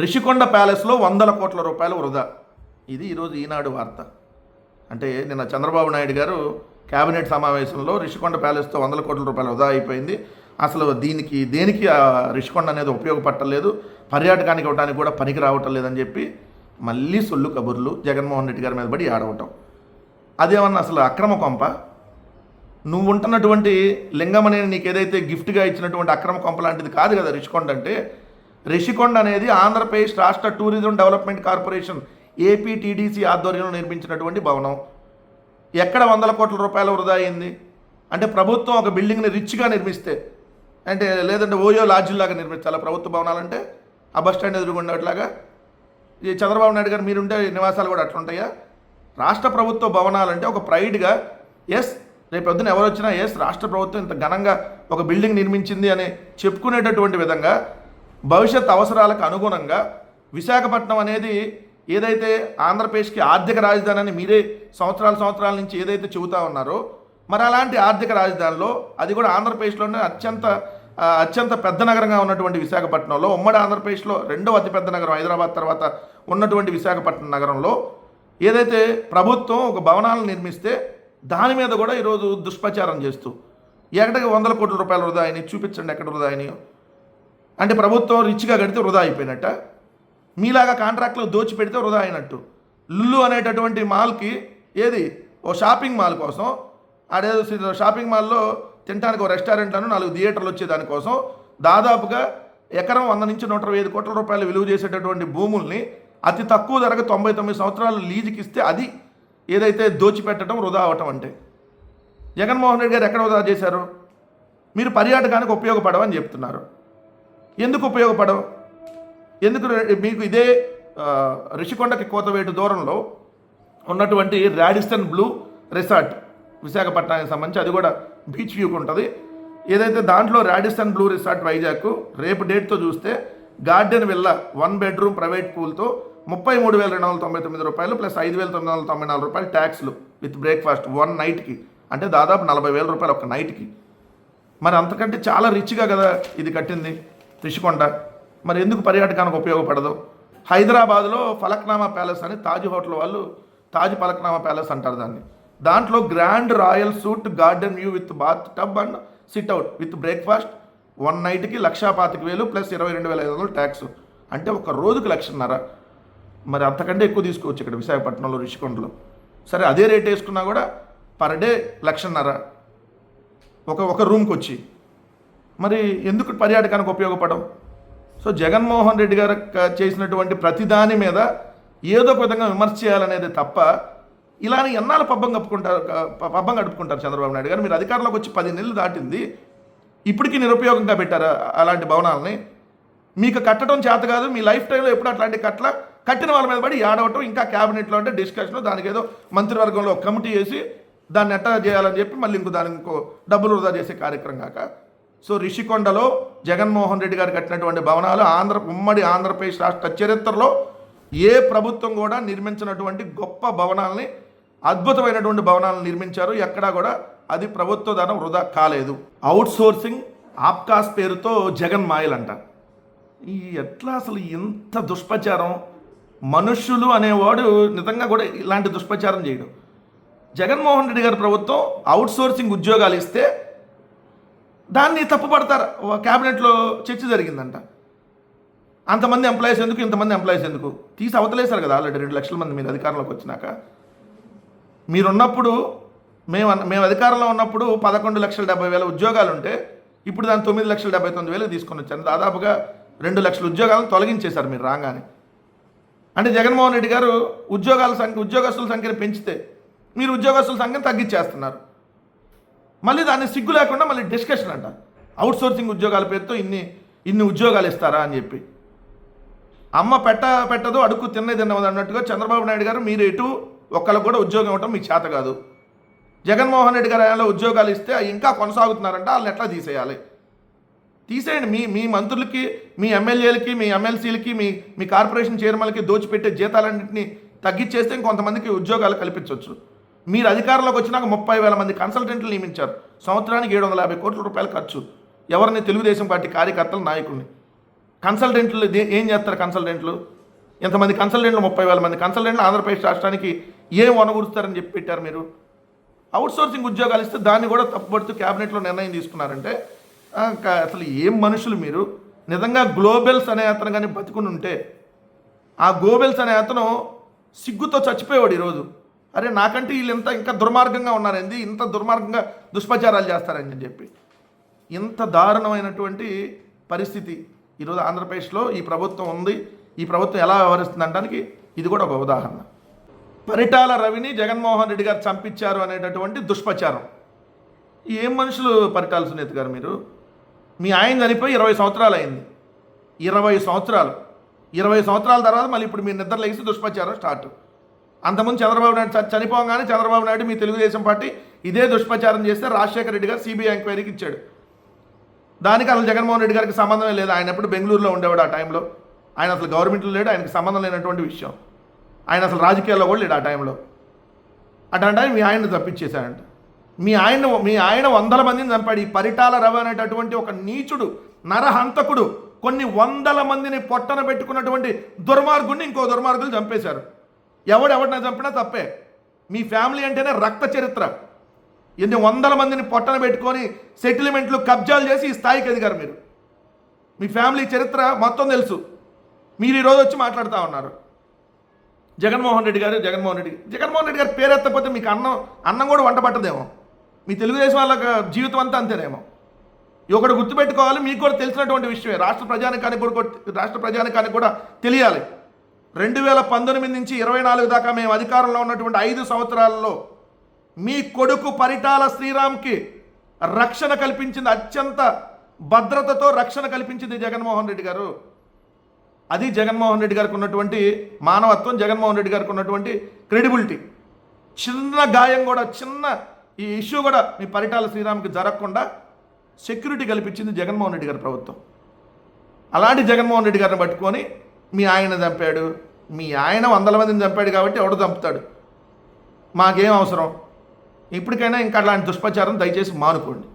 రిషికొండ ప్యాలెస్లో వందల కోట్ల రూపాయలు వృధా. ఇది ఈరోజు ఈనాడు వార్త. అంటే నిన్న చంద్రబాబు నాయుడు గారు కేబినెట్ సమావేశంలో రిషికొండ ప్యాలెస్తో వందల కోట్ల రూపాయలు వృధా అయిపోయింది. అసలు దీనికి దేనికి ఆ రిషికొండ అనేది ఉపయోగపట్టలేదు పర్యాటకానికి ఇవ్వడానికి కూడా పనికి రావటం లేదని చెప్పి మళ్ళీ సొల్లు కబుర్లు జగన్మోహన్ రెడ్డి గారి మీద పడి ఆడవటం. అదేమన్నా అసలు అక్రమ కొంప? నువ్వు ఉంటున్నటువంటి లింగమని నీకు ఏదైతే గిఫ్ట్గా ఇచ్చినటువంటి అక్రమ కొంప లాంటిది కాదు కదా రిషికొండ అంటే రిషికొండ అనేది ఆంధ్రప్రదేశ్ రాష్ట్ర టూరిజం డెవలప్మెంట్ కార్పొరేషన్ ఏపీటీడీసీ ఆధ్వర్యంలో నిర్మించినటువంటి భవనం. ఎక్కడ వందల కోట్ల రూపాయలు వృధా అయింది? అంటే ప్రభుత్వం ఒక బిల్డింగ్ని రిచ్గా నిర్మిస్తే అంటే లేదంటే ఓయో లాడ్జిల్లాగా నిర్మించాలా ప్రభుత్వ భవనాలంటే? ఆ బస్ స్టాండ్ ఎదురుగుండేట్లాగా ఈ చంద్రబాబు నాయుడు గారు మీరుండే నివాసాలు కూడా అట్లుంటాయా? రాష్ట్ర ప్రభుత్వ భవనాలంటే ఒక ప్రైడ్గా ఎస్ రేపు పొద్దున ఎవరు వచ్చినా ఎస్ రాష్ట్ర ప్రభుత్వం ఇంత ఘనంగా ఒక బిల్డింగ్ నిర్మించింది అని చెప్పుకునేటటువంటి విధంగా భవిష్యత్ అవసరాలకు అనుగుణంగా విశాఖపట్నం అనేది ఏదైతే ఆంధ్రప్రదేశ్కి ఆర్థిక రాజధాని అని మీరే సంవత్సరాల సంవత్సరాల నుంచి ఏదైతే చెబుతా ఉన్నారో మరి అలాంటి ఆర్థిక రాజధానిలో అది కూడా ఆంధ్రప్రదేశ్లోనే అత్యంత అత్యంత పెద్ద నగరంగా ఉన్నటువంటి విశాఖపట్నంలో ఉమ్మడి ఆంధ్రప్రదేశ్లో రెండవ అతిపెద్ద నగరం హైదరాబాద్ తర్వాత ఉన్నటువంటి విశాఖపట్నం నగరంలో ఏదైతే ప్రభుత్వం ఒక భవనాలను నిర్మిస్తే దాని మీద కూడా ఈరోజు దుష్ప్రచారం చేస్తూ ఎక్కడికి వందల కోట్ల రూపాయలు వృధా అయినాయి చూపించండి ఎక్కడ వృధా అయినాయో. అంటే ప్రభుత్వం రిచ్గా కడితే వృధా అయిపోయినట్ట. మీలాగా కాంట్రాక్ట్లో దోచి పెడితే వృధా అయినట్టు. లుల్లు అనేటటువంటి మాల్కి ఏది? ఓ షాపింగ్ మాల్ కోసం ఆడేదో షాపింగ్ మాల్లో తినడానికి ఒక రెస్టారెంట్లను నాలుగు థియేటర్లు వచ్చే దానికోసం దాదాపుగా ఎకరం వంద నుంచి నూట ఇరవై ఐదు కోట్ల రూపాయలు విలువ చేసేటటువంటి భూముల్ని అతి తక్కువ ధరకు తొంభై తొమ్మిది సంవత్సరాలు లీజుకి ఇస్తే అది ఏదైతే దోచిపెట్టడం వృధా అవటం అంటే. జగన్మోహన్ రెడ్డి గారు ఎక్కడ వృధా చేశారు? మీరు పర్యాటకానికి ఉపయోగపడవని చెప్తున్నారు. ఎందుకు ఉపయోగపడవు? ఎందుకు మీకు ఇదే రిషికొండకి కోతవేటు దూరంలో ఉన్నటువంటి రాడిస్టన్ బ్లూ రిసార్ట్ విశాఖపట్నానికి సంబంధించి అది కూడా బీచ్ వ్యూకి ఉంటుంది. ఏదైతే దాంట్లో రాడిస్టన్ బ్లూ రిసార్ట్ వైజాగ్ రేపు డేట్తో చూస్తే garden villa one bedroom private పూల్తో ముప్పై మూడు వేల రెండు వందల తొంభై తొమ్మిది రూపాయలు ప్లస్ ఐదు వేల తొమ్మిది వందల తొంభై నాలుగు రూపాయలు ట్యాక్స్లు విత్ బ్రేక్ఫాస్ట్ వన్ నైట్కి. అంటే దాదాపు నలభై వేల రూపాయలు ఒక నైట్కి. మరి అంతకంటే చాలా రిచ్గా కదా ఇది కట్టింది? రిషికొండ మరి ఎందుకు పర్యాటకానికి ఉపయోగపడదు? హైదరాబాద్లో ఫలక్నామా ప్యాలెస్ అని తాజ్ హోటల్ వాళ్ళు తాజ్ ఫలక్నామా ప్యాలెస్ అంటారు దాన్ని. దాంట్లో grand royal suite garden view with bath tub and sit out with breakfast one నైట్కి లక్షా పాతిక వేలు ప్లస్ ఇరవై రెండు వేల ఐదు వందలు ట్యాక్స్. అంటే ఒక రోజుకి లక్షన్నర. మరి అంతకంటే ఎక్కువ తీసుకోవచ్చు ఇక్కడ విశాఖపట్నంలో రిషికొండలో. సరే అదే రేట్ వేసుకున్నా కూడా పర్ డే లక్షన్నర. ఒక ఒక రూమ్కి వచ్చి మరి ఎందుకు పర్యాటకానికి ఉపయోగపడవు? సో జగన్మోహన్ రెడ్డి గారు చేసినటువంటి ప్రతిదాని మీద ఏదో ఒక విధంగా విమర్శ చేయాలనేది తప్ప ఇలానే ఎన్నాళ్ళు పబ్బం కప్పుకుంటారు ప- పబ్బం గడుపుకుంటారు చంద్రబాబు నాయుడు గారు. మీరు అధికారంలోకి వచ్చి పది నెలలు దాటింది ఇప్పటికీ నిరుపయోగంగా పెట్టారు అలాంటి భవనాలని? మీకు కట్టడం చేత కాదు మీ లైఫ్ టైంలో ఎప్పుడు అట్లాంటి కట్ల కట్టిన వాళ్ళ మీద పడి ఆడవటం ఇంకా క్యాబినెట్లో అంటే డిస్కషన్ దానికి ఏదో మంత్రివర్గంలో కమిటీ వేసి దాన్ని ఎట్టా చేయాలని చెప్పి మళ్ళీ ఇంకో దానికి ఇంకో డబ్బులు వృధా చేసే కార్యక్రమం కాక సో రిషికొండలో జగన్మోహన్ రెడ్డి గారు కట్టినటువంటి భవనాలు ఆంధ్ర ఉమ్మడి ఆంధ్రప్రదేశ్ రాష్ట్ర చరిత్రలో ఏ ప్రభుత్వం కూడా నిర్మించినటువంటి గొప్ప భవనాల్ని అద్భుతమైనటువంటి భవనాలను నిర్మించారు. ఎక్కడా కూడా అది ప్రభుత్వ ధనం వృధా కాలేదు. అవుట్ సోర్సింగ్ ఆప్కాస్ పేరుతో జగన్ మాయలంట. అంట ఈ ఎట్లా అసలు ఇంత దుష్ప్రచారం? మనుష్యులు అనేవాడు నిజంగా కూడా ఇలాంటి దుష్ప్రచారం చేయడం. జగన్మోహన్ రెడ్డి గారి ప్రభుత్వం అవుట్ సోర్సింగ్ ఉద్యోగాలు ఇస్తే దాన్ని తప్పుపడతారు ఓ క్యాబినెట్లో చర్చ జరిగిందంట. అంతమంది ఎంప్లాయీస్ ఎందుకు ఇంతమంది ఎంప్లాయీస్ ఎందుకు? తీసి అవతలేశారు కదా ఆల్రెడీ రెండు లక్షల మంది మీరు అధికారంలోకి వచ్చినాక. మీరున్నప్పుడు మేము అన్న- మేము అధికారంలో ఉన్నప్పుడు పదకొండు లక్షల డెబ్బై వేల ఉద్యోగాలు ఉంటే ఇప్పుడు దాని తొమ్మిది లక్షల డెబ్బై తొమ్మిది వేలు తీసుకొని వచ్చాను దాదాపుగా రెండు లక్షల ఉద్యోగాలను తొలగించేశారు మీరు రాగానే. అంటే జగన్మోహన్ రెడ్డి గారు ఉద్యోగాల సంఖ్య ఉద్యోగస్తుల సంఖ్యను పెంచితే మీరు ఉద్యోగస్తుల సంఖ్యను తగ్గించేస్తున్నారు. మళ్ళీ దాన్ని సిగ్గు లేకుండా మళ్ళీ డిస్కషన్ అంట. అవుట్ సోర్సింగ్ ఉద్యోగాల పేరుతో ఇన్ని ఇన్ని ఉద్యోగాలు ఇస్తారా అని చెప్పి. అమ్మ పెట్ట పెట్టదు అడుక్కు తిన్నే తిన్నది అన్నట్టుగా చంద్రబాబు నాయుడు గారు మీరు ఎటు ఒక్కళ్ళకు కూడా ఉద్యోగం ఇవ్వటం మీ చేత కాదు. జగన్మోహన్ రెడ్డి గారు ఆయనలో ఉద్యోగాలు ఇస్తే ఇంకా కొనసాగుతున్నారంటే వాళ్ళని ఎట్లా తీసేయాలి? తీసేయండి మీ మీ మంత్రులకి మీ ఎమ్మెల్యేలకి మీ ఎమ్మెల్సీలకి మీ మీ కార్పొరేషన్ చైర్మన్లకి దోచిపెట్టే జీతాలన్నింటినీ తగ్గించేస్తే ఇంకొంతమందికి ఉద్యోగాలు కల్పించవచ్చు మీరు అధికారంలోకి వచ్చినాక ముప్పై వేల మంది కన్సల్టెంట్లు నియమించారు. సంవత్సరానికి ఏడు వందల యాభై కోట్ల రూపాయల ఖర్చు. ఎవరిని తెలుగుదేశం పార్టీ కార్యకర్తలు నాయకుల్ని? కన్సల్టెంట్లు దే- ఏం చేస్తారు కన్సల్టెంట్లు ఎంతమంది కన్సల్టెంట్లు ముప్పై వేల మంది కన్సల్టెంట్లు ఆంధ్రప్రదేశ్ రాష్ట్రానికి ఏం వనగూరుస్తారని చెప్పి పెట్టారు మీరు? అవుట్సోర్సింగ్ ఉద్యోగాలు ఇస్తే దాన్ని కూడా తప్పుపడుతూ క్యాబినెట్లో నిర్ణయం తీసుకున్నారంటే అసలు ఏం మనుషులు మీరు? నిజంగా గ్లోబెల్స్ అనే అతను కానీ బతుకుని ఉంటే ఆ గోబెల్స్ అనే అతను సిగ్గుతో చచ్చిపోయేవాడు ఈరోజు. అరే నాకంటే వీళ్ళు ఎంత ఇంకా దుర్మార్గంగా ఉన్నారండి ఇంత దుర్మార్గంగా దుష్ప్రచారాలు చేస్తారని చెప్పి. ఇంత దారుణమైనటువంటి పరిస్థితి ఈరోజు ఆంధ్రప్రదేశ్లో ఈ ప్రభుత్వం ఉంది. ఈ ప్రభుత్వం ఎలా వ్యవహరిస్తుంది అనడానికి ఇది కూడా ఒక ఉదాహరణ. పరిటాల రవిని జగన్మోహన్ రెడ్డి గారు చంపించారు అనేటటువంటి దుష్ప్రచారం. ఏం మనుషులు పరిటాల సునీత గారు మీరు? మీ ఆయన చనిపోయి ఇరవై సంవత్సరాలు అయింది. ఇరవై సంవత్సరాలు. ఇరవై సంవత్సరాల తర్వాత మళ్ళీ ఇప్పుడు మీరు నిద్ర లేచి దుష్ప్రచారం స్టార్ట్. అంతకుముందు చంద్రబాబు నాయుడు చనిపోగానే చంద్రబాబు నాయుడు మీ తెలుగుదేశం పార్టీ ఇదే దుష్ప్రచారం చేస్తే రాజశేఖర రెడ్డి గారు సిబిఐ ఎంక్వైరీకి ఇచ్చాడు. దానికి అసలు జగన్మోహన్ రెడ్డి గారికి సంబంధమే లేదు. ఆయన ఎప్పుడు బెంగళూరులో ఉండేవాడు ఆ టైంలో. ఆయన అసలు గవర్నమెంట్లో లేడు. ఆయనకి సంబంధం లేనటువంటి విషయం. ఆయన అసలు రాజకీయాల్లో కూడా లేడు ఆ టైంలో. అట్లాంటి ఆయన మీ ఆయన్ని తప్పించేశాడంట. మీ ఆయన మీ ఆయన వందల మందిని చంపాడు. ఈ పరిటాల రవి అనేటటువంటి ఒక నీచుడు నరహంతకుడు కొన్ని వందల మందిని పొట్టన పెట్టుకున్నటువంటి దుర్మార్గుడిని ఇంకో దుర్మార్గులు చంపేశారు. ఎవడెవడిని చంపినా తప్పే. మీ ఫ్యామిలీ అంటేనే రక్త చరిత్ర. ఎన్ని వందల మందిని పొట్టన పెట్టుకొని సెటిల్మెంట్లు కబ్జాలు చేసి ఈ స్థాయికి ఎదిగారు మీరు. మీ ఫ్యామిలీ చరిత్ర మొత్తం తెలుసు. మీరు ఈరోజు వచ్చి మాట్లాడుతూ ఉన్నారు. జగన్మోహన్ రెడ్డి గారు జగన్మోహన్ రెడ్డి జగన్మోహన్ రెడ్డి గారు పేరు ఎత్తకపోతే మీకు అన్నం అన్నం కూడా వంట పట్టదేమో మీ తెలుగుదేశం వాళ్ళ జీవితం అంతా అంతేనేమో. ఒకటి గుర్తుపెట్టుకోవాలి మీకు కూడా తెలిసినటువంటి విషయమే. రాష్ట్ర ప్రజానికానికి కూడా రాష్ట్ర ప్రజానికానికి కూడా తెలియాలి. రెండు వేల పంతొమ్మిది నుంచి ఇరవై నాలుగు దాకా మేము అధికారంలో ఉన్నటువంటి ఐదు సంవత్సరాలలో మీ కొడుకు పరిటాల శ్రీరామ్కి రక్షణ కల్పించింది అత్యంత భద్రతతో రక్షణ కల్పించింది జగన్మోహన్ రెడ్డి గారు. అది జగన్మోహన్ రెడ్డి గారికి ఉన్నటువంటి మానవత్వం జగన్మోహన్ రెడ్డి గారికి ఉన్నటువంటి క్రెడిబిలిటీ. చిన్న గాయం కూడా చిన్న ఈ ఇష్యూ కూడా మీ పరిటాల శ్రీరామ్కి జరగకుండా సెక్యూరిటీ కల్పించింది జగన్మోహన్ రెడ్డి గారి ప్రభుత్వం. అలాంటి జగన్మోహన్ రెడ్డి గారిని పట్టుకొని మీ ఆయన చంపాడు మీ ఆయన వందల మందిని చంపాడు కాబట్టి ఎవడు చంపుతాడు? మాకేం అవసరం? ఇప్పటికైనా ఇంకా అలాంటి దుష్ప్రచారం దయచేసి మానుకోండి.